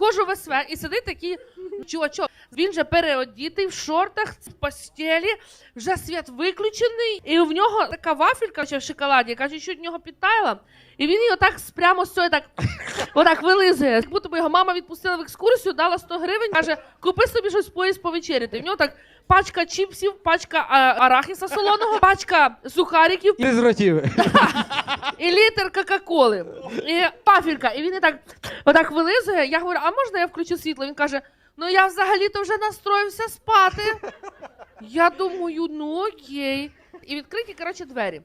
заходжу в СВ і сидить такий чувачок. Він же переодітий в шортах в постелі, вже світ виключений, і в нього така вафелька ще в шоколаді, яка чуть-чуть в нього підтаяла. І він її отак прямо з цієї так, отак вилизує. Як будто би його мама відпустила в екскурсію, дала 100 гривень, каже, купи собі щось поїзд повечеряти. І в нього так пачка чіпсів, пачка а, арахіса солоного, пачка сухариків, і літр Кока-Коли, і пафілька. І він і так отак вилизує. Я говорю, а можна я включу світло? Він каже: ну я взагалі-то вже настроївся спати. Я думаю, ну окей. І відкриті, коротше, двері.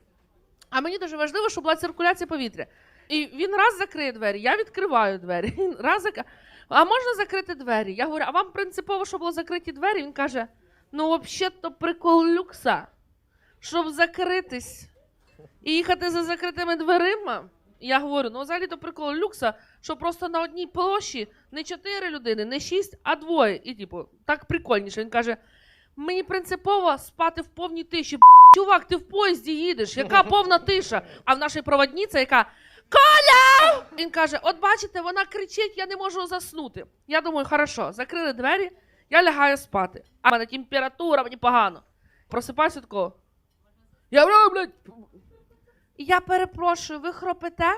А мені дуже важливо, щоб була циркуляція повітря. І він раз закриє двері, я відкриваю двері. Він раз зак... А можна закрити двері? Я говорю, а вам принципово, щоб було закриті двері? Він каже: ну, взагалі-то прикол люкса, щоб закритись і їхати за закритими дверима. Я говорю, ну взагалі то прикол люкса, що просто на одній площі не чотири людини, не шість, а двоє. І типу, так прикольніше. Він каже: мені принципово спати в повній тиші. Чувак, ти в поїзді їдеш, яка повна тиша? А в нашій проводниця, яка Коля! Він каже: От бачите, вона кричить, я не можу заснути. Я думаю, хорошо, закрили двері, я лягаю спати. А в мене температура, мені погано. Просипаюся такого. Я блядь. І Я перепрошую, ви хропите?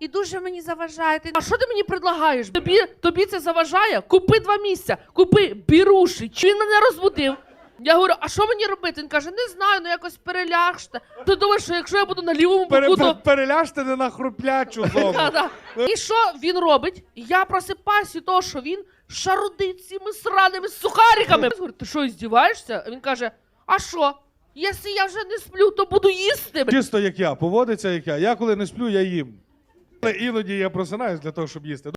І дуже мені заважаєте. А що ти мені предлагаєш? Тобі, тобі це заважає? Купи два місця, купи біруші. Чи він мене розбудив? Я говорю, а що мені робити? Він каже, не знаю, ну якось перелягште. Ти думаєш, що якщо я буду на лівому боку, то переляжте не на хруплячу зону. І що він робить? Я просипаюсь від того, що він шарудить цими сраними сухариками. Я говорю, ти що, здіваєшся? Він каже: а що? Якщо я вже не сплю, то буду їсти. Чисто як я, поводиться як я. Я коли не сплю, я їм. Але іноді я просинаюсь для того, щоб їсти.